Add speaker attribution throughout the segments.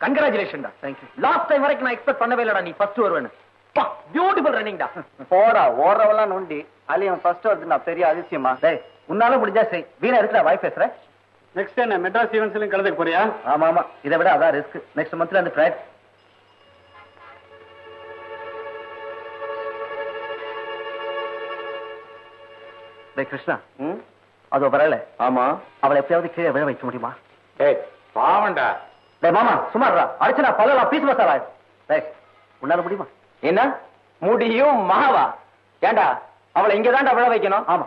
Speaker 1: Congratulation டா
Speaker 2: thank you
Speaker 1: last time வரைக்கும் நான் எக்ஸ்பெக்ட் பண்ணவே இல்லடா நீ ஃபர்ஸ்ட் வருவேன்னு. பியூட்டிஃபுல் ரன்னிங் டா
Speaker 2: போடா ஓடுறவெல்லாம் நோண்டி அலியன் ஃபர்ஸ்ட் வருது நான் பெரிய அதிசயமா.
Speaker 1: டேய் உன்னால முடிஞ்சா செய். வீணா இருக்கிற வாய் பேசுற?
Speaker 2: நெக்ஸ்ட் என்ன மெட்ராஸ் ஈவென்ட்ஸ்லயும் கலந்துக்க போறியா?
Speaker 1: ஆமா ஆமா இதை விட அதான் ரிஸ்க் நெக்ஸ்ட் மந்த்ல அந்த ஃபிளைட் டேய் கிருஷ்ணா. அதோ வரல.
Speaker 2: ஆமா.
Speaker 1: அவளை எப்படியாவது கீழே விழ வைக்க முடியுமா?
Speaker 2: ஏய் பாவண்டா
Speaker 1: டேய் மாமா சுமார்ரா அடிச்சனா பல்லலாம் பீஸ் மசாலா உன்னால முடியுமா?
Speaker 2: என்ன? முடியும் மாவா. ஏண்டா? அவளை இங்க தான்டா விழ வைக்கணும்?
Speaker 1: ஆமா.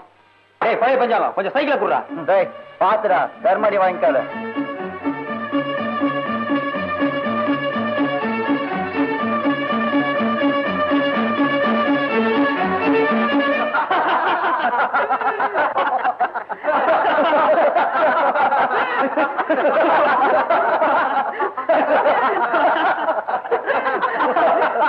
Speaker 2: ஏய் பழைய பஞ்சாலம் கொஞ்சம் சைக்கிள குடுறா.
Speaker 1: டேய் பாத்துடா. தர்மடி வாங்கிக்காத. டேய்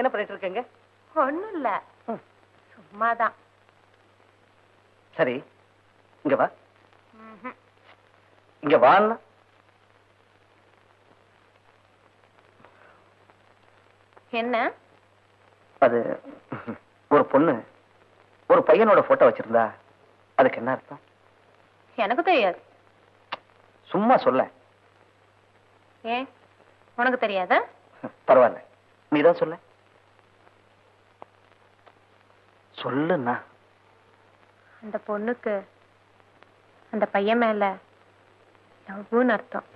Speaker 1: என்ன பண்ணிட்டு இருக்கீங்க?
Speaker 3: ஒண்ணும் இல்ல சும்மாதான்.
Speaker 1: சரி இங்க வா. இங்க வான்னா
Speaker 3: என்ன?
Speaker 1: அது ஒரு பொண்ணு ஒரு பையனோட போட்டோ வச்சிருந்தா அதுக்கு என்ன அர்த்தம்?
Speaker 3: எனக்கு தெரியாது.
Speaker 1: சும்மா சொல்ல.
Speaker 3: ஏன்? உனக்கு தெரியாதா?
Speaker 1: பரவாயில்ல. நீதான் சொல்ல. சொல்லுண்ணா.
Speaker 3: அந்த பொண்ணுக்கு அந்த பையன் மேல லவ்னு அர்த்தம்.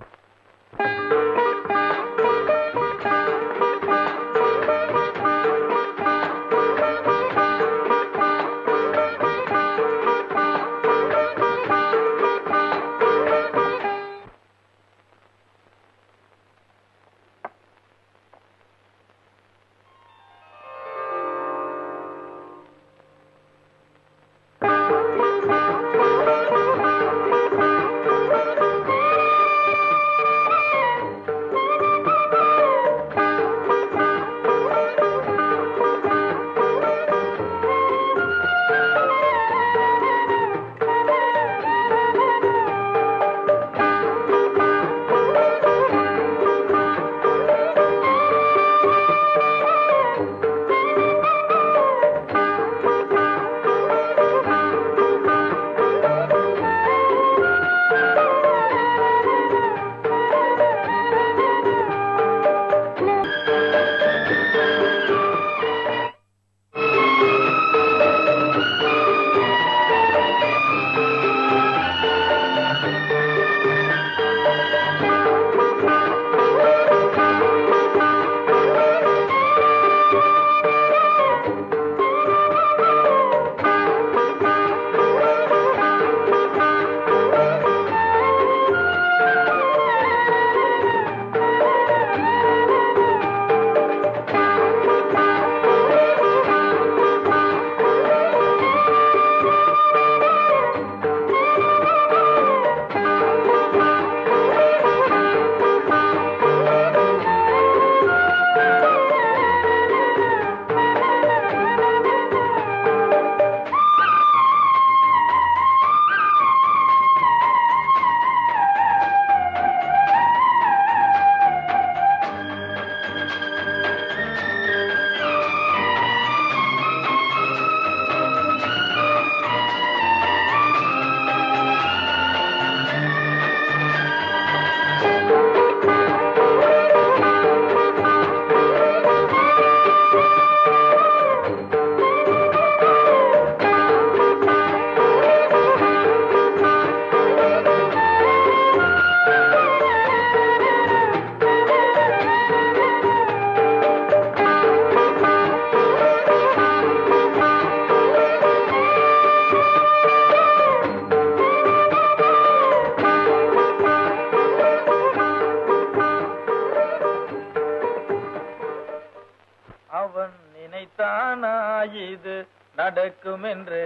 Speaker 4: இது நடக்கும் என்று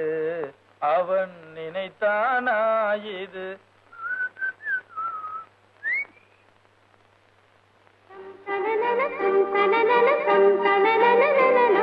Speaker 4: அவன் நினைத்தானா இது தன தன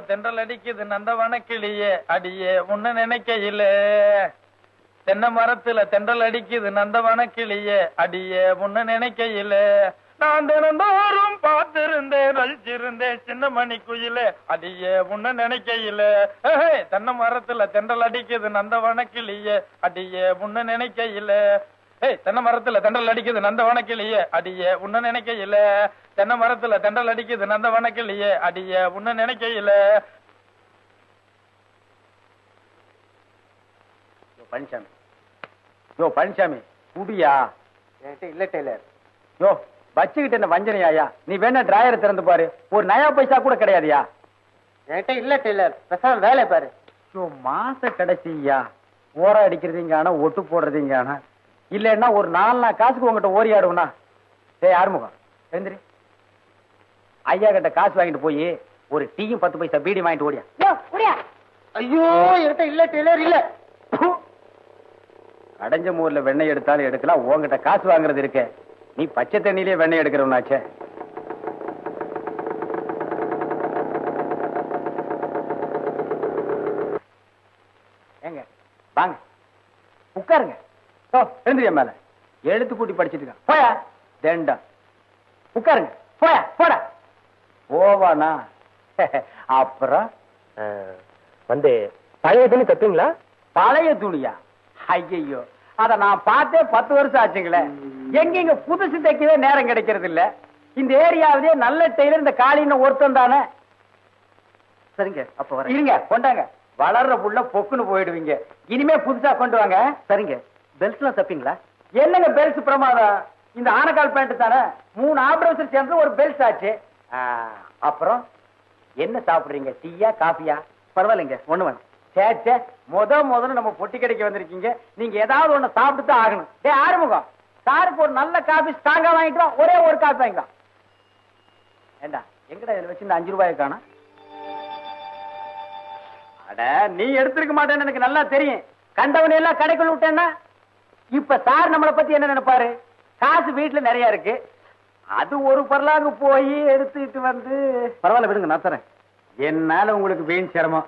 Speaker 4: தென்றல் அடிக்குது நந்தவன கிளியே அடியே உன்ன நினைக்கையில. தென்னை மரத்துல தென்றல் அடிக்குது நந்தவன கிளியே அடியே உன்ன நினைக்கையில. நான் தினந்தோறும் பார்த்திருந்தேன் ரசிச்சிருந்தேன் சின்ன மணி குயில அடியே உன்ன நினைக்கையில. தென்னை மரத்துல தென்றல் அடிக்குது நந்தவன கிளியே அடியே உன்ன நினைக்கையில. ஏய் தென்னை மரத்துல தென்றல் அடிக்குது நந்த வனக்கிளியே. அடியே உன்ன நினைக்கையில. தென்னை மரத்துல தென்றல் அடிக்குது நந்த வனக்கிளியே. அடியே உன்ன நினைக்கையில.
Speaker 2: யோ பழனிசாமி யோ பழனிசாமி குடியா?
Speaker 1: என்கிட்ட இல்ல டெய்லர்.
Speaker 2: யோ வச்சுக்கிட்டு என்ன வஞ்சனையாயா? நீ வேணா டிராயரை திறந்து பாரு. ஒரு நயா பைசா கூட கிடையாதுயா?
Speaker 1: என்கிட்ட இல்ல டெய்லர். பேசாம வேலை பாரு.
Speaker 2: யோ மாச கடைசியா. ஓர அடிக்கிறதுங்கான ஒட்டு போடுறதுங்கான இல்லைன்னா ஒரு நாலு நாள் காசுக்கு உங்ககிட்ட ஓரியாடுவனா டேய் ஆறுமுகம் எழுந்திரி. ஐயா கிட்ட காசு வாங்கிட்டு போய் ஒரு டீயும் பத்து பைசா பீடி வாங்கிட்டு ஓடியா?
Speaker 1: ஐயோ என்கிட்ட இல்ல டெய்லர் இல்ல.
Speaker 2: கடைஞ்ச மூர்ல வெண்ணெய் எடுத்தாலும் எடுக்கலாம் உன்கிட்ட காசு வாங்குறது இருக்கே. நீ பச்சை தண்ணியிலே வெண்ணெய் எடுக்கிறவனாச்சே. ஏங்க வாங்க. உட்காருங்க. ஓ எழுந்திரியா மேல. எழுத்து கூட்டி படிச்சிட்டு இருக்கான் போயா? தேண்டா. உட்காருங்க. போயா? போடா. போவானா? அப்புறம்?
Speaker 1: வந்து பழைய துணி தப்பீங்களா?
Speaker 2: பழைய துணியா? ஐயையோ. அத நான் பார்த்தே பத்து வருஷம் ஆச்சுங்களே. எங்கெங்க புதுசு தைக்கவே நேரம் கிடைக்கிறது இல்ல இந்த ஏரியாவிலே நல்ல டெய்லர் இந்த காலின்னு ஒருத்தன் தானே.
Speaker 1: சரிங்க அப்ப வரேன்.
Speaker 2: இருங்க கொண்டாங்க. வளர்ற புள்ள பொக்குன்னு போயிடுவீங்க. இனிமே புதுசா கொண்டு வாங்க.
Speaker 1: சரிங்க. பெல்ட்லாம் தப்பீங்களா?
Speaker 2: என்னங்க பெல்ஸ் பிரமாதம்? இந்த ஆனக்கால் பேண்ட் தானே? மூணு ஆபரேஷன் சேர்ந்து ஒரு பெல்ஸ் ஆச்சு. அப்புறம்? என்ன சாப்பிடுறீங்க? டீயா காஃபியா?
Speaker 1: பரவாயில்லைங்க ஒண்ணு வேணும்.
Speaker 2: சே சே முத முதல்ல நம்ம பொட்டி கடைக்கு வந்திருக்கீங்க. நீங்க ஏதாவது ஒண்ணு சாப்பிட்டு தான் ஆகணும். ஏ ஆறுமுகம். சாருக்கு ஒரு நல்ல காபி ஸ்ட்ராங்கா வாங்கிட்டு வா. ஒரே ஒரு காஃபி வாங்கிக்கலாம் ஏண்டா எங்கடா இதுல வச்சு இந்த அஞ்சு ரூபாய் காணும்? அட நீ எடுத்திருக்க மாட்டேன்னு எனக்கு நல்லா தெரியும். கண்டவனை எல்லாம் கடைக்குள்ள விட்டேன்னா? இப்ப சார் நம்மளை பத்தி என்ன நினைப்பாரு? காசு வீட்டுல நிறைய இருக்கு. அது ஒரு பரலாங்க போய் எடுத்துட்டு வந்து
Speaker 1: பரவாயில்ல விடுங்க நான் தரேன்.
Speaker 2: என்னால உங்களுக்கு வீண் சிரமம்.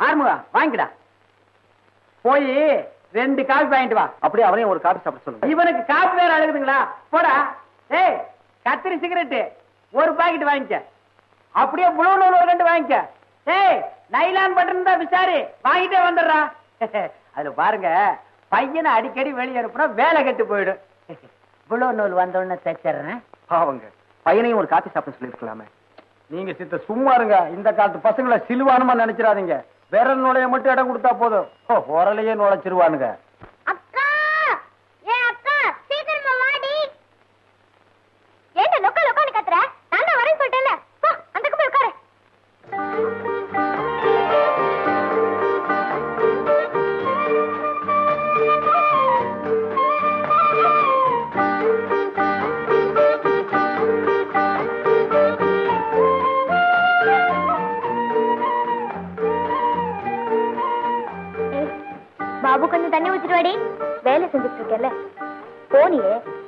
Speaker 2: ஆறுமுகா வாங்கிடா போய் ரெண்டு காபி வாங்கிட்டு வா.
Speaker 1: அப்படியே அவனையும் ஒரு காபி சாப்பிட சொல்லுங்க.
Speaker 2: இவனுக்கு காபி வேற அழுகுதுங்களா? போடா. ஏய் கத்திரி சிகரெட்டு. ஒரு பாக்கெட் வாங்கிக்க. அப்படியே புளூ நூல் ஒரு ரெண்டு வாங்கிக்க. ஏய் நைலான் பட்டன் தான் விசாரி. வாங்கிட்டே வந்துடுறா. அதுல பாருங்க பையனை அடிக்கடி வெளியே அனுப்புனா வேலை கெட்டு போயிடும். புளூ நூல் வந்த உடனே தைச்சிடுறேன்.
Speaker 1: பாவங்க பையனையும் ஒரு காப்பி சாப்பிட சொல்லிருக்கலாமே
Speaker 2: நீங்க சித்த சும்மா இருங்க. இந்த காலத்து பசங்களை சிலுவானுமா நினைச்சிடாதீங்க. விரல் நுழைய மட்டும் இடம் கொடுத்தா போதும். ஓ, உரலையே நுழைச்சிருவானுங்க.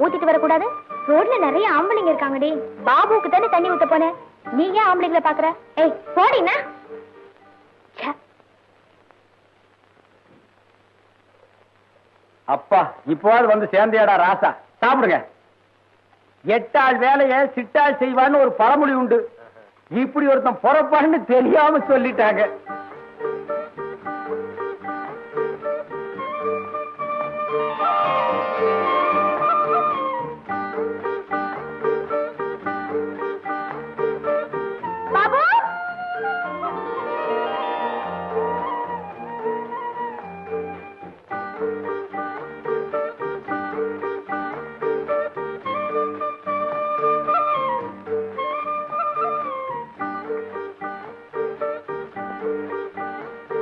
Speaker 5: ஊத்திட்டு வரக்கூடாது? ரோட்ல நிறைய ஆம்பளைங்க இருக்காங்கடி. பாபுக்கு தானே தண்ணி ஊத்த போனேன் நீ ஏன் ஆம்பளைங்களை பாக்குற? ஏய் போடினா
Speaker 2: அப்பா இப்போது வந்து சேர்ந்தியாடா ராசா. சாப்பிடுங்க. எட்டாள் வேலைய சிட்டாள் செய்வான்னு ஒரு பழமொழி உண்டு. இப்படி ஒருத்தன் பொறப்பான்னு தெரியாம சொல்லிட்டாங்க.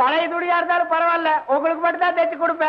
Speaker 2: பழைய துணியா இருந்தாலும் பரவாயில்ல. உங்களுக்கு மட்டும் தான் தைச்சு கொடுப்பேன்.